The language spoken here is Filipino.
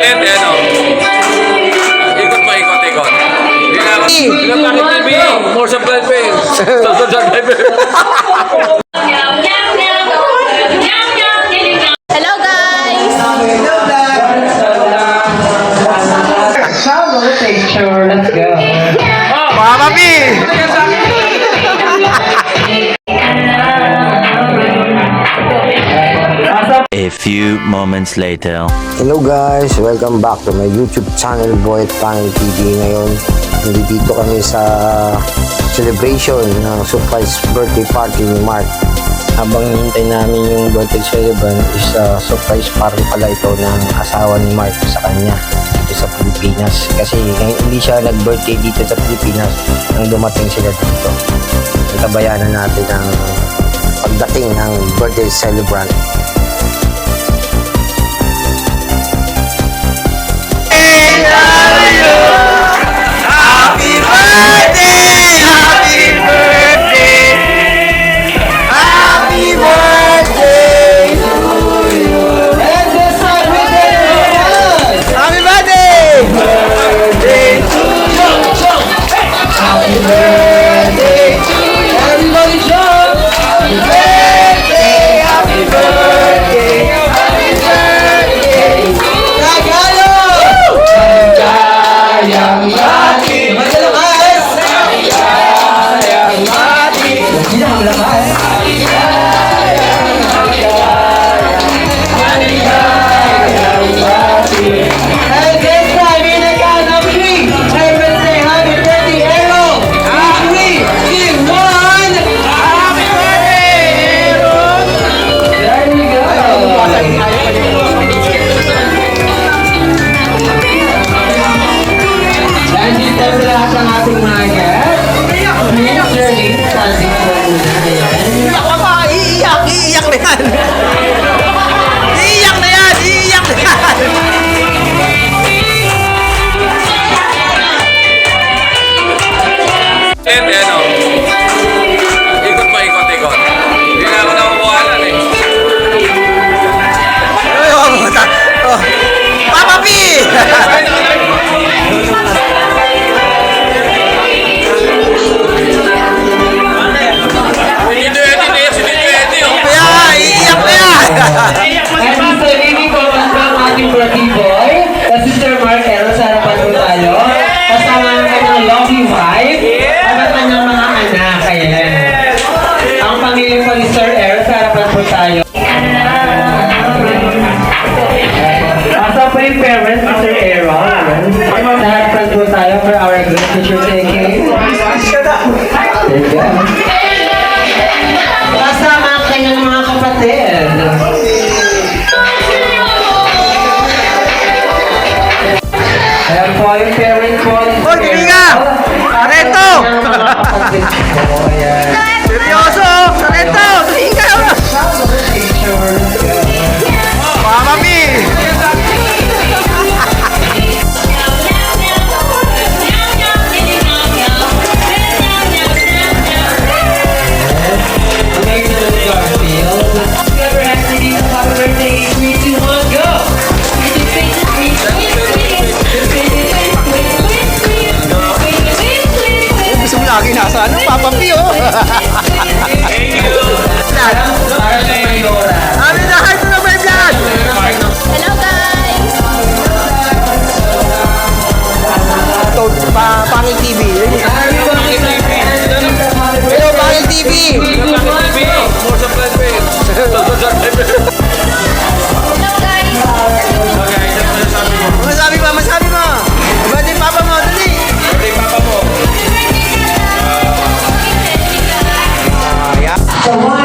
And then, oh. Ikot pa, ikot, ikot. Bilang bakit TV, more supply pain. Susunod sa driver. Hello guys! Shallow picture, let's go. Mama B! A few moments later. Hello guys! Welcome back to my YouTube channel, Boy Panel TV. Ngayon, nandito kami sa celebration ng surprise birthday party ni Mark. Habang hinintay namin yung birthday celebrant is uh, surprise party pala ito ng asawa ni Mark sa kanya dito sa Pilipinas. Kasi hindi siya nag-birthday dito sa Pilipinas nang dumating sila dito. Nagkabayanan natin ang pagdating ng birthday celebrant. Ating birthday boy. At Sister Mark Aaron, sa harapan po tayo. Kasama ang kanyang lovely wife. At ang kanyang mga anak. Ayan. Ang pamilya po ni Sir Aaron, sa harapan po tayo. Asa po yung parents, Mr. Aaron. Sa harapan po tayo for our great picture taking. There you go. Kasama ang kanyang mga kapatid. Ayan. Seryoso! B, oh! Para my vlog! Hello guys! Pangil TV. Hello, Pangil TV! More Sa one and